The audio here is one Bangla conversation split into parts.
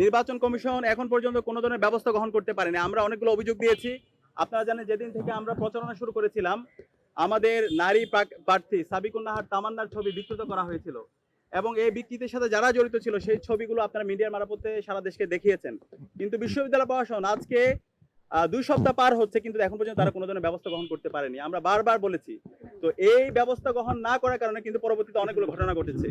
নির্বাচন কমিশন এখন পর্যন্ত কোনো ধরনের ব্যবস্থা গ্রহণ করতে পারেনি। আমরা অনেকগুলো অভিযোগ দিয়েছি। আপনারা জানেন, যেদিন থেকে আমরা প্রচারণা শুরু করেছিলাম, আমাদের নারী প্রার্থী সাবিকুন্নাহার তামান্নার ছবি বিকৃত করা হয়েছিল এবং এই বিকৃতির সাথে যারা জড়িত ছিল, সেই ছবিগুলো আপনারা মিডিয়ার মারফতে সারা দেশকে দেখিয়েছেন। কিন্তু বিশ্ববিদ্যালয় প্রশাসন আজকে দুই সপ্তাহ পার হচ্ছে, কিন্তু এখন পর্যন্ত তারা কোনো ধরনের ব্যবস্থা গ্রহণ করতে পারেনি। আমরা বারবার বলেছি। তো এই ব্যবস্থা গ্রহণ না করার কারণে কিন্তু পরবর্তীতে অনেকগুলো ঘটনা ঘটেছে।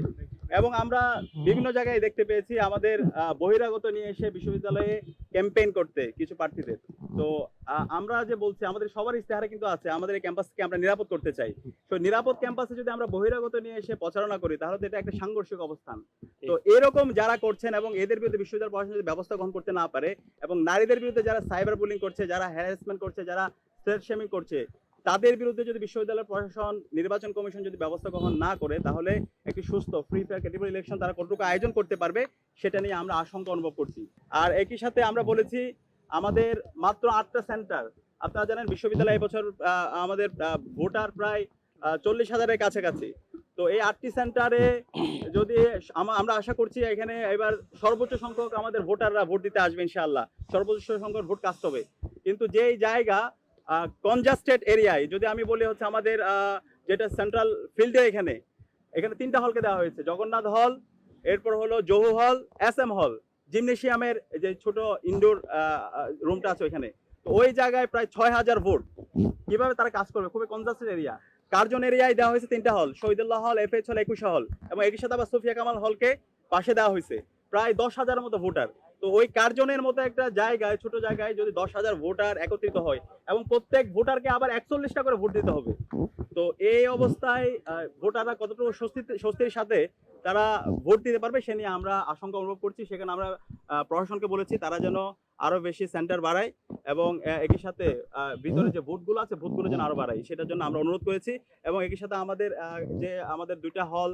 এবং আমরা বিভিন্ন জায়গায় দেখতে পেয়েছি আমাদের বহিরাগত নিয়ে এসে বিশ্ববিদ্যালয়ে ক্যাম্পেইন করতে কিছু প্রার্থীদের। তো আমরা যে বলছি আমাদের সবার ইস্তেহারে কিন্তু আছে আমাদের এই ক্যাম্পাসকে আমরা নিরাপদ করতে চাই। তো নিরাপদ ক্যাম্পাসে যদি আমরা বহিরাগত নিয়ে এসে প্রচারণা করি তাহলে তো এটা একটা সাংঘর্ষিক অবস্থান। তো এরকম যারা করছেন এবং এদের বিরুদ্ধে বিশ্ববিদ্যালয় প্রশাসন যদি ব্যবস্থা গ্রহণ করতে না পারে এবং নারীদের বিরুদ্ধে যারা সাইবার বুলিং করছে যারা হ্যারাসমেন্ট করছে যারা স্ট্রেট শেমিং করছে তাদের বিরুদ্ধে যদি বিশ্ববিদ্যালয় প্রশাসন, নির্বাচন কমিশন যদি ব্যবস্থা গ্রহণ না করে, তাহলে একটি সুস্থ ফ্রি ফেয়ার ক্যাটেগরি ইলেকশন তারা কতটুকু আয়োজন করতে পারবে, সেটা নিয়ে আমরা আশঙ্কা অনুভব করছি। আর একই সাথে আমরা বলেছি, আমাদের মাত্র আটটা সেন্টার আপনারা জানেন বিশ্ববিদ্যালয় এবছর আমাদের ভোটার প্রায় চল্লিশ হাজারের কাছাকাছি। তো এই আটটি সেন্টারে যদি আমরা আশা করছি এখানে এবার সর্বোচ্চ সংখ্যক আমাদের ভোটাররা ভোট দিতে আসবে ইনশাআল্লাহ। সর্বোচ্চ সংখ্যক ভোট কাস্ট হবে। কিন্তু যেই জায়গা কনজাস্টেড এরিয়ায় যদি আমি বলি হচ্ছে আমাদের যেটা সেন্ট্রাল ফিল্ডে এখানে এখানে তিনটা হলকে দেওয়া হয়েছে। জগন্নাথ হল এরপর হলো জহু হল এস এম হল জিমনেশিয়ামের যে ছোট ইনডোর রুমটা আছে ওইখানে। তো ওই জায়গায় প্রায় ছয় হাজার ভোট। কীভাবে তারা কাজ করবে? খুবই কনজাস্টেড এরিয়া কার্জন এরিয়ায় দেওয়া হয়েছে তিনটা হল শহীদুল্লাহ হল এফ এইচ হল একুশ হল এবং একই সাথে আবার সুফিয়া কামাল হলকে পাশে দেওয়া হয়েছে। প্রায় দশ হাজারের মতো ভোটার তো ওই কার্জনের মতো একটা জায়গায়, ছোট জায়গায় যদি দশ হাজার ভোটার একত্রিত হয় এবং প্রত্যেক ভোটারকে আবার একচল্লিশটা করে ভোট দিতে হবে, তো এই অবস্থায় ভোটাররা কতটুকু স্বস্তিতে স্বস্তির সাথে তারা ভোট দিতে পারবে সে নিয়ে আমরা আশঙ্কা অনুভব করছি। সেখানে আমরা প্রশাসনকে বলেছি তারা যেন আরও বেশি সেন্টার বাড়ায় এবং একই সাথে ভিতরে যে ভোটগুলো আছে ভোটগুলো যেন আরও বাড়ায়। সেটার জন্য আমরা অনুরোধ করেছি এবং একই সাথে আমাদের যে আমাদের দুইটা হল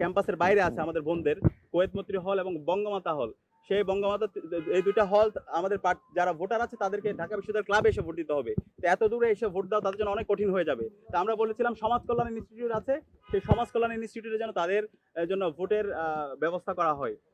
ক্যাম্পাসের বাইরে আছে আমাদের বোনদের কোয়েত মৈত্রী হল এবং বঙ্গমাতা হল। সেই বঙ্গমাতা এই দুইটা হল আমাদের পার্ট- যারা ভোটার আছে তাদেরকে ঢাকা বিশ্ববিদ্যালয় ক্লাবে এসে ভোট দিতে হবে। তো এত দূরে এসে ভোট দেওয়া তাদের জন্য অনেক কঠিন হয়ে যাবে। তো আমরা বলেছিলাম সমাজ কল্যাণ ইনস্টিটিউট আছে। সেই সমাজ কল্যাণ ইনস্টিটিউটে যেন তাদের জন্য ভোটের ব্যবস্থা করা হয়।